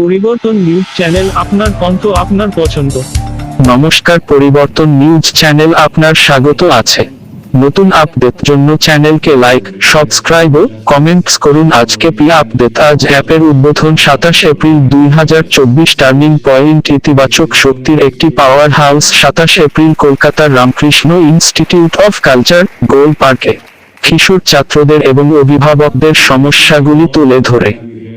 পরিবর্তন news channel আপনার কণ্ঠ আপনার পছন্দ। নমস্কার, পরিবর্তন নিউজ চ্যানেল আপনার স্বাগত আছে। নতুন আপডেট জন্য চ্যানেলকে লাইক, সাবস্ক্রাইব ও কমেন্টস করুন। আজকে পি আপডেট, আজ অ্যাপের উদ্বোধন সাতাশ এপ্রিল দুই হাজার চব্বিশ টার্নিং পয়েন্ট, ইতিবাচক শক্তির একটি পাওয়ার হাউস সাতাশ এপ্রিল কলকাতার রামকৃষ্ণ ইনস্টিটিউট অফ কালচার, গোল পার্কে। কিশোর ছাত্রদের এবং অভিভাবকদের সমস্যাগুলি তুলে ধরে।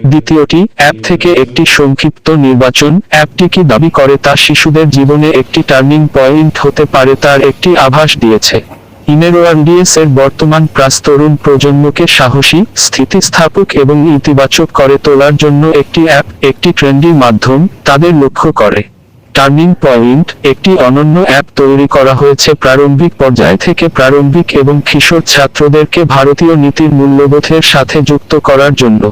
দ্বিতীয়টি, অ্যাপ থেকে একটি সংক্ষিপ্ত নির্বাচন। অ্যাপটি কি দাবি করে তা শিশুদের জীবনে একটি টার্নিং পয়েন্ট হতে পারে তার একটি আভাস দিয়েছে। ইনেরোয়ার্ডিএস এর বর্তমান প্রাস তরুণ প্রজন্মকে সাহসী, স্থিতিস্থাপক এবং ইতিবাচক করে তোলার জন্য একটি অ্যাপ, একটি ট্রেন্ডি মাধ্যম, তাদের লক্ষ্য করে। টার্নিং পয়েন্ট, একটি অনন্য অ্যাপ তৈরি করা হয়েছে প্রারম্ভিক পর্যায় থেকে প্রারম্ভিক এবং কিশোর ছাত্রদেরকে ভারতীয় নীতির মূল্যবোধের সাথে যুক্ত করার জন্য।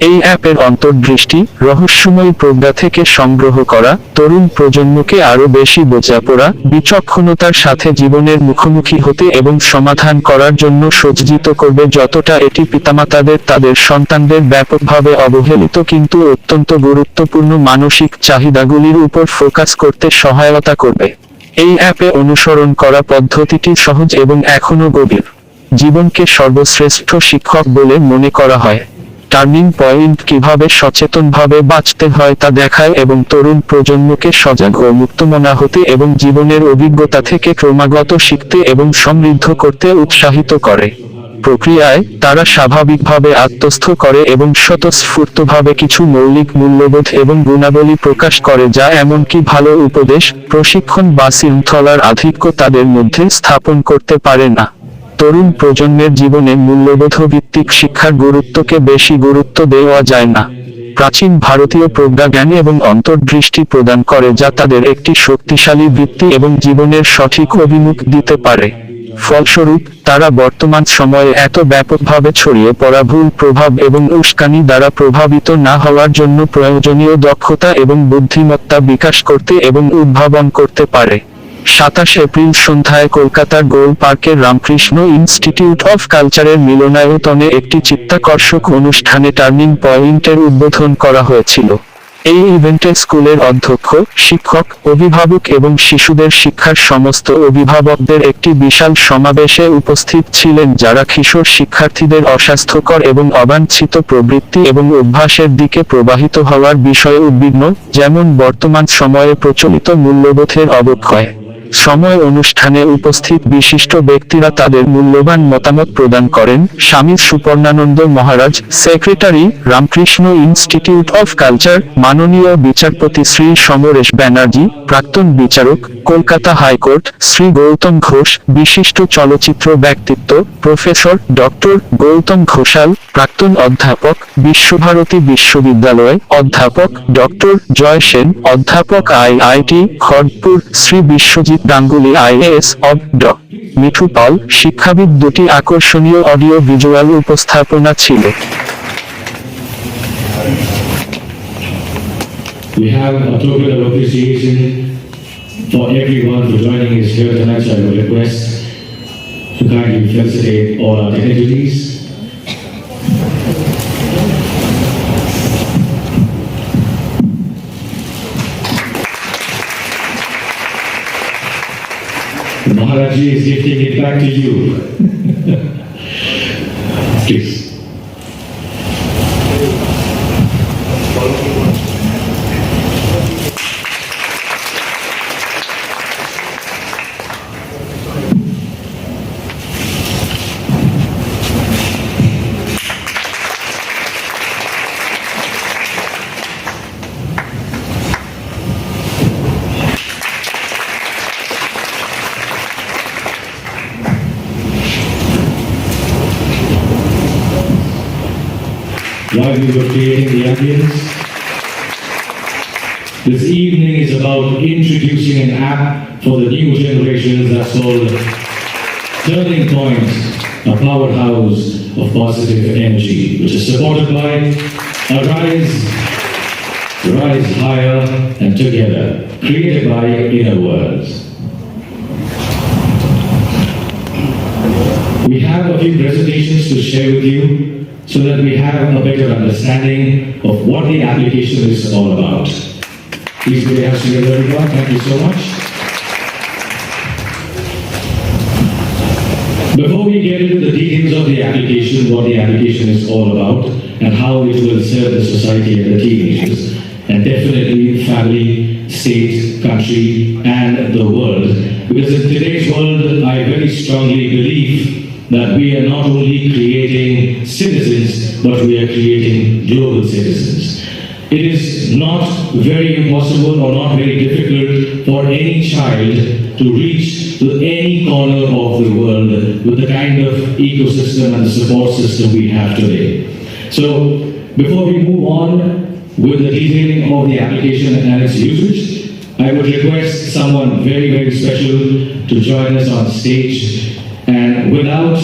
এই অ্যাপের অন্তর্দৃষ্টি রহস্যময় প্রজ্ঞা থেকে সংগ্রহ করা, তরুণ প্রজন্মকে আরও বেশি বোঝাপড়া বিচক্ষণতার সাথে জীবনের মুখোমুখি হতে এবং সমাধান করার জন্য সজ্জিত করবে যতটা এটি পিতামাতাদের, তাদের সন্তানদের ব্যাপকভাবে অবহেলিত কিন্তু অত্যন্ত গুরুত্বপূর্ণ মানসিক চাহিদাগুলির উপর ফোকাস করতে সহায়তা করবে। এই অ্যাপে অনুসরণ করা পদ্ধতিটি সহজ এবং এখনও গভীর। জীবনকে সর্বশ্রেষ্ঠ শিক্ষক বলে মনে করা হয়। টার্নিং পয়েন্ট কীভাবে সচেতনভাবে বাঁচতে হয় তা দেখায় এবং তরুণ প্রজন্মকে সজাগ ও মুক্তমনা হতে এবং জীবনের অভিজ্ঞতা থেকে ক্রমাগত শিখতে এবং সমৃদ্ধ করতে উৎসাহিত করে। প্রক্রিয়ায় তারা স্বাভাবিকভাবে আত্মস্থ করে এবং স্বতঃস্ফূর্তভাবে কিছু মৌলিক মূল্যবোধ এবং গুণাবলী প্রকাশ করে যা এমনকি ভালো উপদেশ, প্রশিক্ষণ বা শৃঙ্খলার আধিক্য তাদের মধ্যে স্থাপন করতে পারে না। তরুণ প্রজন্মের জীবনে মূল্যবোধ ভিত্তিক শিক্ষার গুরুত্বকে বেশি গুরুত্ব দেওয়া যায় না। প্রাচীন ভারতীয় প্রজ্ঞাজ্ঞানী এবং অন্তর্দৃষ্টি প্রদান করে যা তাদের একটি শক্তিশালী ভিত্তি এবং জীবনের সঠিক অভিমুখ দিতে পারে। ফলস্বরূপ, তারা বর্তমান সময়ে এত ব্যাপকভাবে ছড়িয়ে পড়া ভুল প্রভাব এবং উস্কানি দ্বারা প্রভাবিত না হওয়ার জন্য প্রয়োজনীয় দক্ষতা এবং বুদ্ধিমত্তা বিকাশ করতে এবং উদ্ভাবন করতে পারে। সাতাশ এপ্রিল সন্ধ্যায় কলকাতার গোল পার্কের রামকৃষ্ণ ইনস্টিটিউট অফ কালচারের মিলনায়তনে একটি চিত্তাকর্ষক অনুষ্ঠানে টার্নিং পয়েন্টের উদ্বোধন করা হয়েছিল। এই ইভেন্টে স্কুলের অধ্যক্ষ, শিক্ষক, অভিভাবক এবং শিশুদের শিক্ষার সমস্ত অভিভাবকদের একটি বিশাল সমাবেশে উপস্থিত ছিলেন যারা কিশোর শিক্ষার্থীদের অস্বাস্থ্যকর এবং অবাঞ্ছিত প্রবৃত্তি এবং অভ্যাসের দিকে প্রবাহিত হওয়ার বিষয়ে উদ্বিগ্ন, যেমন বর্তমান সময়ে প্রচলিত মূল্যবোধের অবক্ষয়। সময় অনুষ্ঠানে উপস্থিত বিশিষ্ট ব্যক্তিরা তাদের মূল্যবান মতামত প্রদান করেন। Swami Suparnananda Maharaj, secretary, Ramakrishna institute of culture, মাননীয় বিচারপতি শ্রী সমরেশ ব্যানার্জি, প্রাক্তন বিচারক, কলকাতা হাইকোর্ট, শ্রী গৌতম ঘোষ, বিশিষ্ট চলচ্চিত্র ব্যক্তিত্ব, প্রফেসর ডক্টর গৌতম ঘোষাল, প্রাক্তন অধ্যাপক, বিশ্বভারতী বিশ্ববিদ্যালয় অধ্যাপক ডক্টর জয় সেন, অধ্যাপক I IT Kharagpur, Shri Biswajit Ganguly IAS of ড মিঠু পাল শিক্ষাবিদ দুটি আকর্ষণীয় অডিও ভিজুয়াল উপস্থাপনা ছিল We have a token of appreciation for everyone for joining us here tonight, so I will request to kindly felicitate all our dignitaries. Maharaji is gifting it back to you. Please. While we were creating the ambience. This evening is about introducing an app for the new generations that's called Turning Point, a powerhouse of positive energy, which is supported by Arise, Rise Higher and Together, created by Inner Worlds. We have a few presentations to share with you. So that we have a better understanding of what the application is all about. Please your hands together, everyone. Thank you so much. Before we get into the details of the application, what the application is all about, and how it will serve the society and the teenagers, and definitely family, state, country, and the world. Because in today's world, I very strongly believe that we are not only creating citizens, but we are creating global citizens. It is not very impossible or not very difficult for any child to reach to any corner of the world with the kind of ecosystem and the support system we have today. So, before we move on with the detailing of the application and its usage, I would request someone very, very special to join us on stage. And without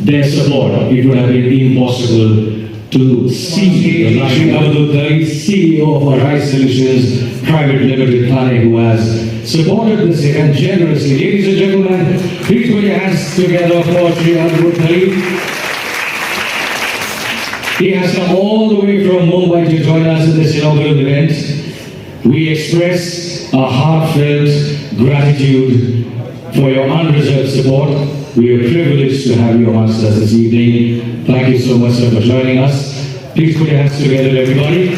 their support, it would have been impossible to see the Karim, CEO of Arise Solutions Private Limited Thane, who has supported this event generously. Ladies and gentlemen, please put your hands together for Sri Karim. He has come all the way from Mumbai to join us in this inaugural event. We express our heartfelt gratitude for your unreserved support. We are privileged to have you amongst us this evening. Thank you so much sir, for joining us. Please put your hands together, everybody.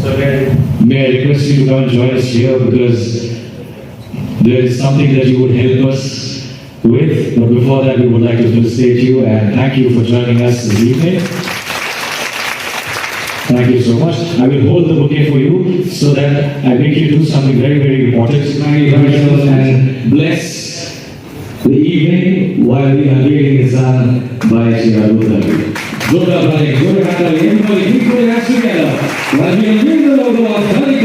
So may may I request you to come and join us here because there is something that you would help us with. But before that, we would like to felicitate you and thank you for joining us this evening. Thank you so much. I will hold the bouquet for you so that I make you do something very, very important. Thank you and bless the evening while we are unveiling is done by Shri Good afternoon, good afternoon. Everybody, please put your hands together while we unveil the logo of 30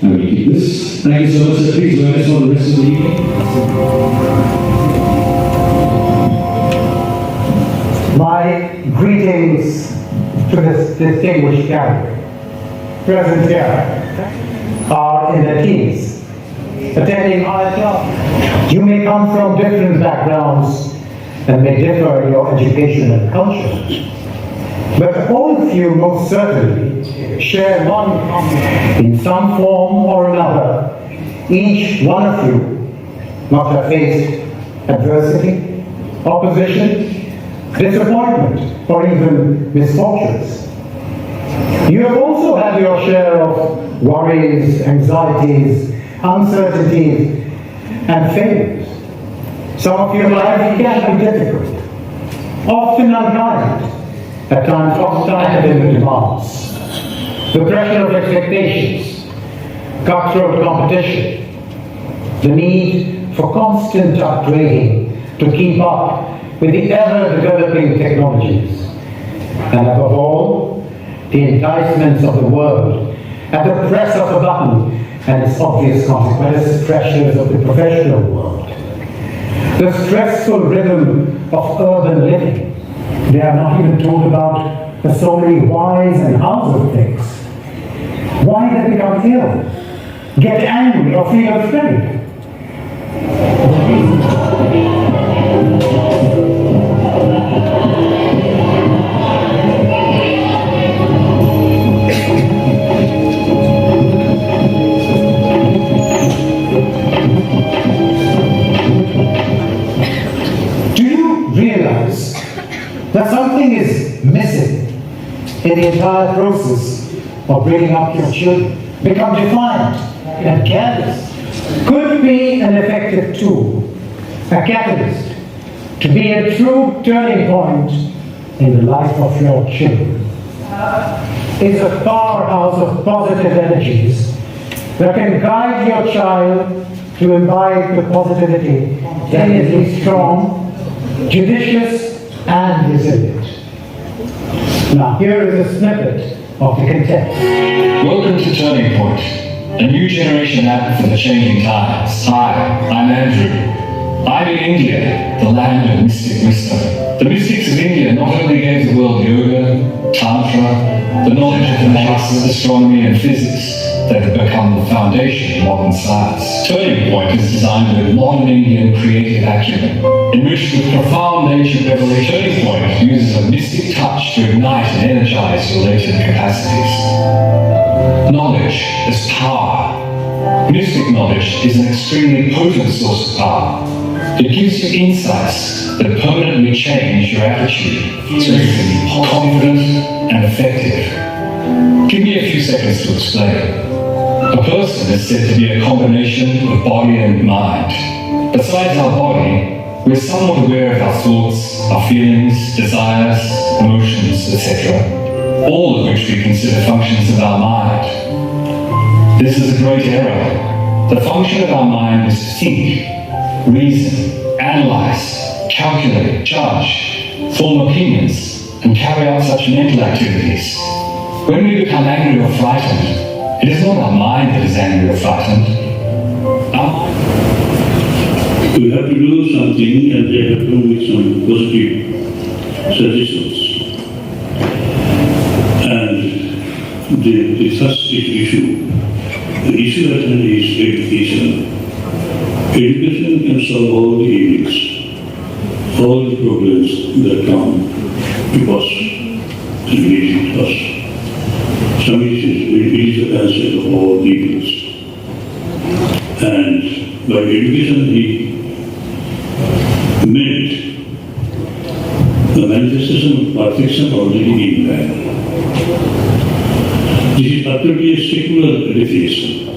Keep this. Thank you so much, sir. Please join us for the rest of the evening. My greetings to this distinguished gathering. Present here are in their teens, attending club. You may come from different backgrounds and may differ in your education and culture. But all of you most certainly share one in some form or another. Each one of you must have faced adversity, opposition, disappointment, or even misfortunes. You have also had your share of worries, anxieties, uncertainties, and failures. Some of your life can be difficult, often unkind, at in the demands. The pressure of expectations, cutthroat competition, the need for constant upgrading to keep up with the ever-developing technologies. And above all, the enticements of the world at the press of a button and its obvious consequences, pressures of the professional world. The stressful rhythm of urban living. They are not even told about the so many whys and hows of things. Why they become ill, get angry, or feel afraid. That something is missing in the entire process of bringing up your children? Become defiant and careless. Could be an effective tool, a catalyst, to be a true turning point in the life of your children. It's a powerhouse of positive energies that can guide your child to imbibe the positivity that is strong, judicious, and resilient. Now, here is a snippet of the content. Welcome to Turning Point, a new generation app for the changing times. Hi, I'm Andrew. I'm in India, the land of mystic wisdom. The mystics of India not only gave the world yoga, tantra, the knowledge of the past, astronomy and physics that have become the foundation of modern science. Turning Point is designed with modern Indian creative acumen, enriched with profound ancient revelation. Turning Point uses a mystic touch to ignite and energize your latent capacities. Knowledge is power. Mystic knowledge is an extremely potent source of power. It gives you insights that permanently change your attitude so you can be confident and effective. Give me a few seconds to explain. A person is said to be a combination of body and mind. Besides our body, we're somewhat aware of our thoughts, our feelings, desires, emotions, etc. All of which we consider functions of our mind. This is a great error. The function of our mind is to think, reason, analyze, calculate, judge, form opinions, and carry out such mental activities. When we become angry or frightened, it is not our mind that is angry or frightened. Our We have to do something and they have to come with some positive suggestions. And the, the first issue, the issue at hand is education. Education can solve all the evils, all the problems that come to us visit us. Some issues, answer of all evils. And by education, he meant the manifestation of perfection already in man. This is utterly a secular definition.